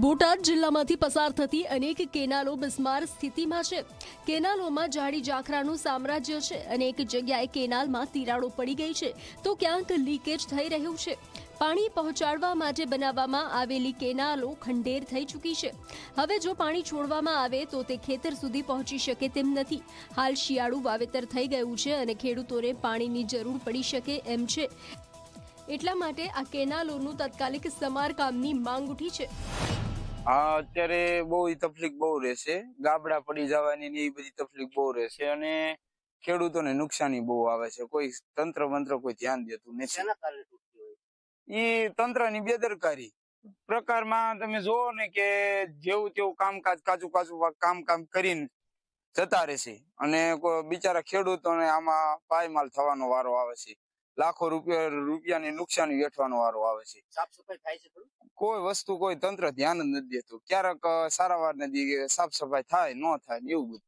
બોટાદ જિલ્લામાંથી પસાર થતી અનેક કેનાલો બિસ્માર સ્થિતિમાં છે. કેનાલોમાં જાડી જાખરાનું સામ્રાજ્ય છે અનેક જગ્યાએ કેનાલમાં તિરાડો પડી ગઈ છે. તો ક્યાંક લીકેજ થઈ રહ્યું છે. પાણી પહોંચાડવા માટે બનાવવામાં આવેલી કેનાલો ખંડેર થઈ ચૂકી છે. હવે જો પાણી છોડવામાં આવે તો તે ખેતર સુધી પહોંચી શકે તેમ નથી. હાલ શિયાળુ વાવેતર થઈ ગયું છે અને ખેડૂતોને પાણીની જરૂર પડી શકે એમ છે. એટલા માટે આ કેનાલોનું તાત્કાલિક સમારકામની માંગ ઉઠી છે. હા અત્યારે બહુ તકલીફ બહુ રહેશે. ગાબડા પડી જવાની ને એ બધી તકલીફ બહુ રહેશે અને ખેડૂતોને નુકસાની બહુ આવે છે. કોઈ તંત્ર મંત્ર કોઈ ધ્યાન દેતું નથી. એ તંત્રની બેદરકારી. પ્રકારમાં તમે જોવો ને કે જેવું તેવું કામકાજ કાચું કાચું કામ કામ કરીને જતા રહેશે. અને કોઈ બિચારા ખેડૂતોને આમાં પાયમાલ થવાનો વારો આવે છે. લાખો રૂપિયા રૂપિયાની નુકસાની વેઠવાનો વારો આવે છે. સાફ સફાઈ થાય છે કોઈ વસ્તુ કોઈ તંત્ર ધ્યાન જ નથી દેતું. ક્યારેક સારા વાર નથી સાફ સફાઈ થાય ન થાય એવું બધું.